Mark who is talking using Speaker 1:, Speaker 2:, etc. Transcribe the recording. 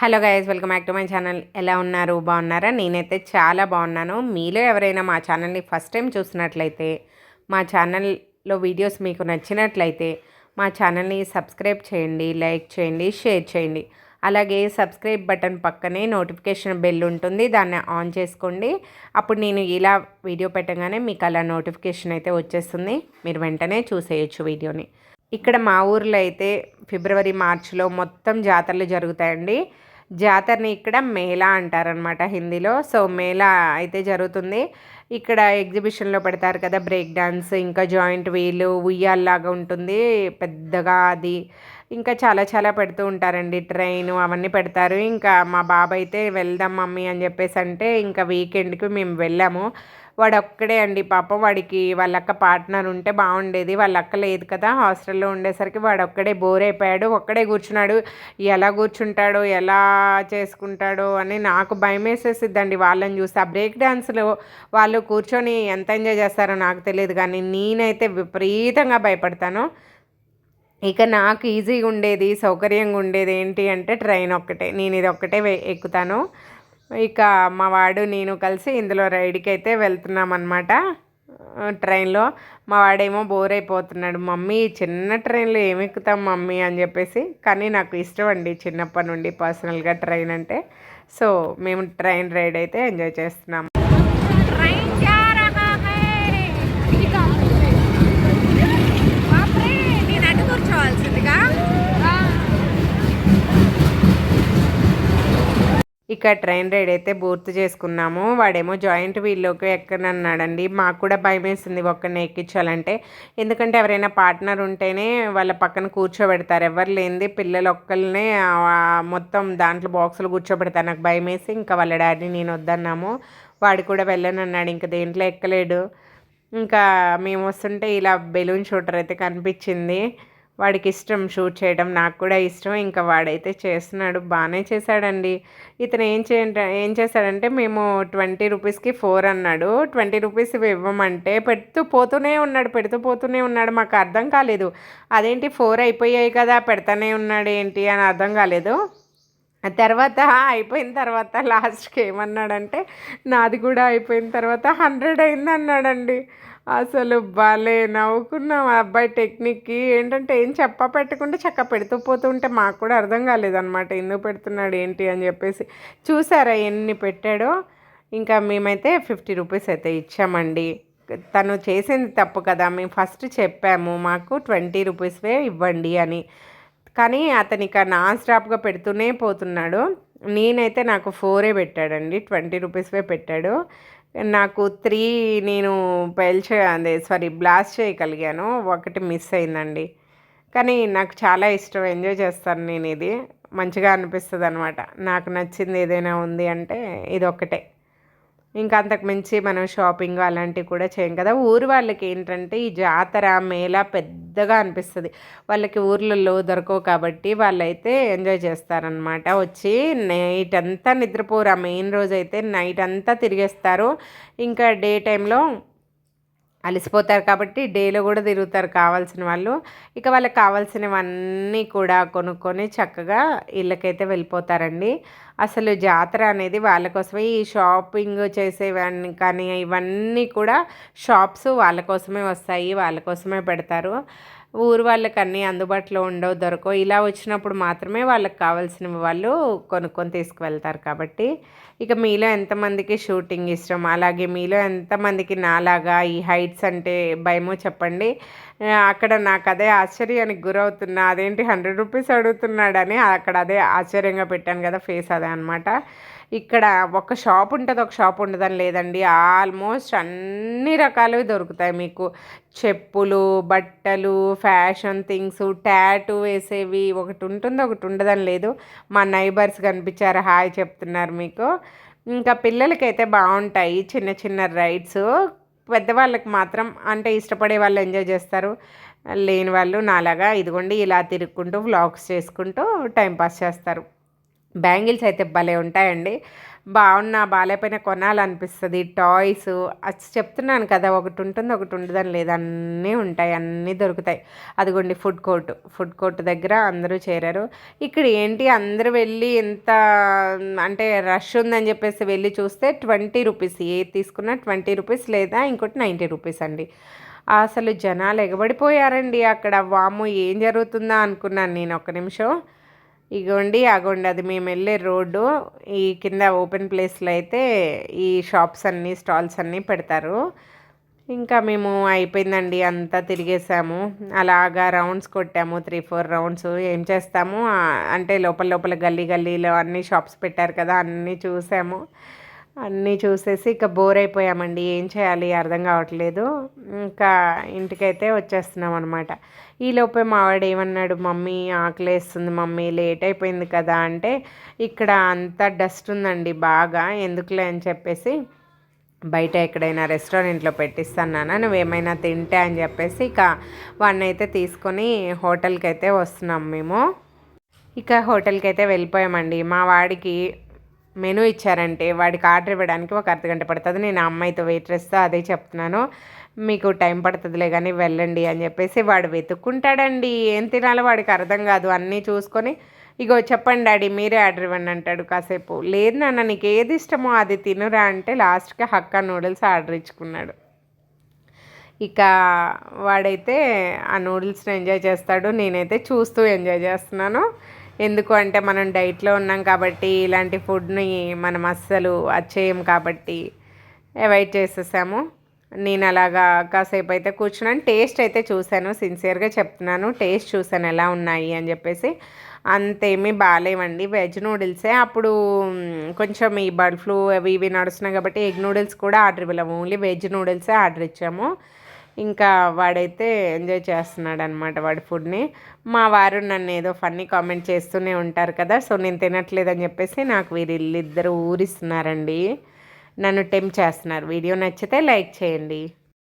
Speaker 1: Hello guys welcome back to my channel. ఎలా ఉన్నారు? బాగున్నారా? నేనైతే చాలా బాగున్నాను. మీలో ఎవరైనా మా ఛానల్ని ఫస్ట్ టైం చూసినట్లయితే మా ఛానల్లో వీడియోస్ మీకు నచ్చినట్లయితే మా ఛానల్ని సబ్స్క్రైబ్ చేయండి లైక్ చేయండి షేర్ చేయండి. అలాగే సబ్స్క్రైబ్ బటన్ పక్కనే నోటిఫికేషన్ బెల్ ఉంటుంది దాన్ని ఆన్ చేసుకోండి. అప్పుడు నేను ఇలా వీడియో పెట్టగానే మీకు అలా నోటిఫికేషన్ అయితే వచ్చేస్తుంది. మీరు వెంటనే చూసేయచ్చు వీడియోని. ఇక్కడ మా ఊర్లో అయితే ఫిబ్రవరి మార్చిలో మొత్తం జాతరలు జరుగుతాయండి. జాతరని ఇక్కడ మేళా అంటారనమాట హిందీలో. సో మేళా అయితే జరుగుతుంది. ఇక్కడ ఎగ్జిబిషన్లో పెడతారు కదా బ్రేక్ డాన్స్ ఇంకా జాయింట్ వీలు ఉయ్యాల్లాగా ఉంటుంది. పెద్దగా అది ఇంకా చాలా చాలా పెడుతూ ఉంటారండి. ట్రైన్ అవన్నీ పెడతారు. ఇంకా మా బాబు అయితే వెళ్దాం మమ్మీ అని చెప్పేసి అంటే ఇంకా వీకెండ్కి మేము వెళ్ళాము. వాడు ఒక్కడే అండి. పాపం వాడికి వాళ్ళక్క పార్ట్నర్ ఉంటే బాగుండేది వాళ్ళక్క లేదు కదా హాస్టల్లో ఉండేసరికి వాడు ఒక్కడే బోర్ అయిపోయాడు. ఒక్కడే కూర్చున్నాడు. ఎలా కూర్చుంటాడో ఎలా చేసుకుంటాడో అని నాకు భయం వేసేసిద్దండి. వాళ్ళని చూసి ఆ బ్రేక్ డ్యాన్స్లో వాళ్ళు కూర్చొని ఎంత ఎంజాయ్ చేస్తారో నాకు తెలియదు కానీ నేనైతే విపరీతంగా భయపడతాను. ఇక నాకు ఈజీగా ఉండేది సౌకర్యంగా ఉండేది ఏంటి అంటే ట్రైన్ ఒక్కటే. నేను ఇది ఒక్కటే ఎక్కుతాను. ఇక మా వాడు నేను కలిసి ఇందులో రైడ్కి అయితే వెళ్తున్నాం అనమాట ట్రైన్లో. మా వాడేమో బోర్ అయిపోతున్నాడు మమ్మీ చిన్న ట్రైన్లో ఏమి ఎక్కుతాం మమ్మీ? అని చెప్పేసి. కానీ నాకు ఇష్టం అండి చిన్నప్పటి నుండి పర్సనల్గా ట్రైన్ అంటే. సో మేము ట్రైన్ రైడ్ అయితే ఎంజాయ్ చేస్తున్నాం ఇక ట్రైన్ రైడ్ అయితే పూర్తి చేసుకున్నాము. వాడేమో జాయింట్ వీల్లోకి ఎక్కనన్నాడండి. మాకు కూడా భయం వేసింది ఒక్కడిని ఎక్కించాలంటే. ఎందుకంటే ఎవరైనా పార్ట్నర్ ఉంటేనే వాళ్ళ పక్కన కూర్చోబెడతారు. ఎవరు లేనిది పిల్లలు ఒక్కరినే మొత్తం దాంట్లో బాక్సులు కూర్చోబెడతారు. నాకు భయం వేసి ఇంకా వాళ్ళ డాడీ నేను వద్దన్నాము. వాడు కూడా వెళ్ళనన్నాడు. ఇంకా దేంట్లో ఎక్కలేడు. ఇంకా మేము వస్తుంటే ఇలా బెలూన్ షూటర్ అయితే కనిపించింది. వాడికి ఇష్టం షూట్ చేయడం నాకు కూడా ఇష్టం. ఇంకా వాడైతే చేస్తున్నాడు బాగానే చేశాడండి. ఇతను ఏం చే ఏం చేశాడంటే మేము ట్వంటీ రూపీస్కి ఫోర్ అన్నాడు. ట్వంటీ రూపీస్ ఇవ్వమంటే పెడుతూ పోతూనే ఉన్నాడు పెడుతూ పోతూనే ఉన్నాడు. మాకు అర్థం కాలేదు. అదేంటి ఫోర్ అయిపోయాయి కదా పెడతానే ఉన్నాడు ఏంటి అని అర్థం కాలేదు. తర్వాత అయిపోయిన తర్వాత లాస్ట్కి ఏమన్నాడంటే నాది కూడా అయిపోయిన తర్వాత హండ్రెడ్ అయింది అన్నాడండి అసలు భలే నవ్వుకున్నాం ఆ అబ్బాయి టెక్నిక్కి. ఏంటంటే ఏం చెప్ప పెట్టకుండా చక్క పెడుతూ పోతుంటే మాకు కూడా అర్థం కాలేదన్నమాట. ఎందుకు పెడుతున్నాడు ఏంటి? అని చెప్పేసి. చూసారా ఎన్ని పెట్టాడో? ఇంకా మేమైతే ఫిఫ్టీ రూపీస్ అయితే ఇచ్చామండి. తను చేసింది తప్పు కదా మేము ఫస్ట్ చెప్పాము మాకు ట్వంటీ రూపీస్వే ఇవ్వండి అని. కానీ అతను ఇక నాన్ స్టాప్గా పెడుతూనే పోతున్నాడు. నేనైతే నాకు ఫోరే పెట్టాడండి. ట్వంటీ రూపీస్వే పెట్టాడు. నాకు త్రీ నేను పేల్చే అదే సారీ బ్లాస్ట్ చేయగలిగాను. ఒకటి మిస్ అయిందండి. కానీ నాకు చాలా ఇష్టం. ఎంజాయ్ చేస్తాను నేను ఇది. మంచిగా అనిపిస్తుంది అనమాట నాకు నచ్చింది ఏదైనా ఉంది అంటే ఇది ఒక్కటే ఇంకా అంతకుమించి మనం షాపింగ్ అలాంటివి కూడా చేయం కదా. ఊరు వాళ్ళకి ఏంటంటే ఈ జాతర మేళ పెద్దగా అనిపిస్తుంది. వాళ్ళకి ఊర్లలో దొరకవు కాబట్టి వాళ్ళైతే ఎంజాయ్ చేస్తారనమాట వచ్చి నైట్ అంతా నిద్రపోరు. ఆ మెయిన్ రోజు అయితే నైట్ అంతా తిరిగేస్తారు. ఇంకా డే టైంలో అలసిపోతారు కాబట్టి డేలో కూడా తిరుగుతారు కావాల్సిన వాళ్ళు. ఇక వాళ్ళకి కావాల్సినవన్నీ కూడా కొనుక్కొని చక్కగా ఇళ్ళకైతే వెళ్ళిపోతారండి. అసలు జాతర అనేది వాళ్ళ కోసమే ఈ షాపింగ్ చేసేవన్నీ కానీ ఇవన్నీ కూడా షాప్స్ వాళ్ళ కోసమే వస్తాయి వాళ్ళ కోసమే పెడతారు. ఊరు వాళ్ళకి అన్నీ అందుబాటులో ఉండవు దొరకవు. ఇలా వచ్చినప్పుడు మాత్రమే వాళ్ళకి కావాల్సిన వాళ్ళు కొనుక్కొని తీసుకువెళ్తారు కాబట్టి. ఇక మీలో ఎంతమందికి షూటింగ్ ఇష్టం? అలాగే మీలో ఎంతమందికి నాలాగా ఈ హైట్స్ అంటే భయమో చెప్పండి. అక్కడ నాకు అదే ఆశ్చర్యానికి గురవుతున్నా అదేంటి హండ్రెడ్ రూపీస్ అడుగుతున్నాడని అక్కడ అదే ఆశ్చర్యంగా పెట్టాను కదా ఫేస్ అదే అనమాట ఇక్కడ ఒక షాప్ ఉంటుంది ఒక షాప్ ఉండదని లేదండి. ఆల్మోస్ట్ అన్ని రకాలవి దొరుకుతాయి మీకు. చెప్పులు బట్టలు ఫ్యాషన్ థింగ్స్ ట్యాటు వేసేవి. ఒకటి ఉంటుంది ఒకటి ఉండదని లేదు. మా నైబర్స్ కనిపించారు హాయ్ చెప్తున్నారు మీకు. ఇంకా పిల్లలకైతే బాగుంటాయి చిన్న చిన్న రైడ్స్. పెద్దవాళ్ళకి మాత్రం అంటే ఇష్టపడే వాళ్ళు ఎంజాయ్ చేస్తారు. లేని వాళ్ళు నాలాగా ఇదిగోండి ఇలా తిరుక్కుంటూ వ్లాగ్స్ చేసుకుంటూ టైంపాస్ చేస్తారు. బ్యాంగిల్స్ అయితే భలే ఉంటాయండి. బాగున్నా బాగాలేకపోయినా కొనాలనిపిస్తుంది. టాయ్స్ అది చెప్తున్నాను కదా ఒకటి ఉంటుంది ఒకటి ఉండదని లేదు. అన్నీ ఉంటాయి అన్నీ దొరుకుతాయి. అదిగోండి ఫుడ్ కోర్ట్. ఫుడ్ కోర్ట్ దగ్గర అందరూ చేరారు. ఇక్కడ ఏంటి అందరూ వెళ్ళి ఎంత అంటే రష్ ఉందని చెప్పేసి వెళ్ళి చూస్తే ట్వంటీ రూపీస్. ఏది తీసుకున్నా ట్వంటీ రూపీస్ లేదా ఇంకోటి నైంటీ రూపీస్ అండి. అసలు జనాలు ఎగబడిపోయారండి అక్కడ. వాము ఏం జరుగుతుందా అనుకున్నాను నేను ఒక నిమిషం. ఇగోండి అగోండి అది మేము వెళ్ళే రోడ్డు ఈ కింద ఓపెన్ ప్లేస్లో అయితే ఈ షాప్స్ అన్నీ స్టాల్స్ అన్నీ పెడతారు. ఇంకా మేము అయిపోయిందండి అంతా తిరిగేసాము. అలాగా రౌండ్స్ కొట్టాము త్రీ ఫోర్ రౌండ్స్ ఏం చేస్తాము అంటే లోపల లోపల గల్లీ గల్లీలో అన్ని షాప్స్ పెట్టారు కదా అన్నీ చూసాము. అన్నీ చూసేసి ఇక బోర్ అయిపోయామండి ఏం చేయాలి? అర్థం కావట్లేదు. ఇంకా ఇంటికైతే వచ్చేస్తున్నాం అనమాట ఈలోపే మావాడు ఏమన్నాడు? మమ్మీ ఆకలేస్తుంది మమ్మీ లేట్ అయిపోయింది కదా అంటే ఇక్కడ అంతా డస్ట్ ఉందండి బాగా ఎందుకులే అని చెప్పేసి బయట ఎక్కడైనా రెస్టారెంట్లో పెట్టిస్తాను నువ్వేమైనా తింటే అని చెప్పేసి ఇక వాడిని అయితే తీసుకొని హోటల్కి అయితే వస్తున్నాం మేము. ఇక హోటల్కి అయితే వెళ్ళిపోయామండి. మా వాడికి మెనూ ఇచ్చారంటే వాడికి ఆర్డర్ ఇవ్వడానికి ఒక అర్ధగంట పడుతుంది. నేను అమ్మాయితో వెయిట్రెస్తో అదే చెప్తున్నాను. మీకు టైం పడుతుందిలే కానీ వెళ్ళండి అని చెప్పేసి వాడు వెతుక్కుంటాడండి. ఏం తినాలో వాడికి అర్థం కాదు. అన్నీ చూసుకొని ఇగో చెప్పండి డాడీ మీరే ఆర్డర్ ఇవ్వండి అంటాడు కాసేపు. లేదు నాన్న నీకు ఏది ఇష్టమో అది తినురా అంటే లాస్ట్కి హక్కా నూడిల్స్ ఆర్డర్ ఇచ్చుకున్నాడు. ఇక వాడైతే ఆ నూడిల్స్ని ఎంజాయ్ చేస్తాడు. నేనైతే చూస్తూ ఎంజాయ్ చేస్తున్నాను. ఎందుకు అంటే మనం డైట్లో ఉన్నాం కాబట్టి ఇలాంటి ఫుడ్ని మనం అస్సలు అచ్చేయం కాబట్టి అవాయిడ్ చేసేసాము. నేను అలాగా కాసేపు అయితే కూర్చున్నాను. టేస్ట్ అయితే చూశాను. సిన్సియర్గా చెప్తున్నాను. టేస్ట్ చూశాను ఎలా ఉన్నాయి అని చెప్పేసి. అంతేమీ బాగాలేవండి. వెజ్ నూడిల్సే అప్పుడు కొంచెం ఈ బర్డ్ ఫ్లూ అవి ఇవి నడుస్తున్నాయి కాబట్టి ఎగ్ నూడిల్స్ కూడా ఆర్డర్ ఇవ్వలేము. ఓన్లీ వెజ్ నూడిల్సే ఆర్డర్ ఇచ్చాము. ఇంకా వాడైతే ఎంజాయ్ చేస్తున్నాడు అనమాట వాడి ఫుడ్ని. మా వారు నన్ను ఏదో ఫన్నీ కామెంట్ చేస్తూనే ఉంటారు కదా సో నేను తినట్లేదని చెప్పేసి నాకు వీరిద్దరు ఊరిస్తున్నారండి. నన్ను టెంప్ చేస్తున్నారు. వీడియో నచ్చితే లైక్ చేయండి.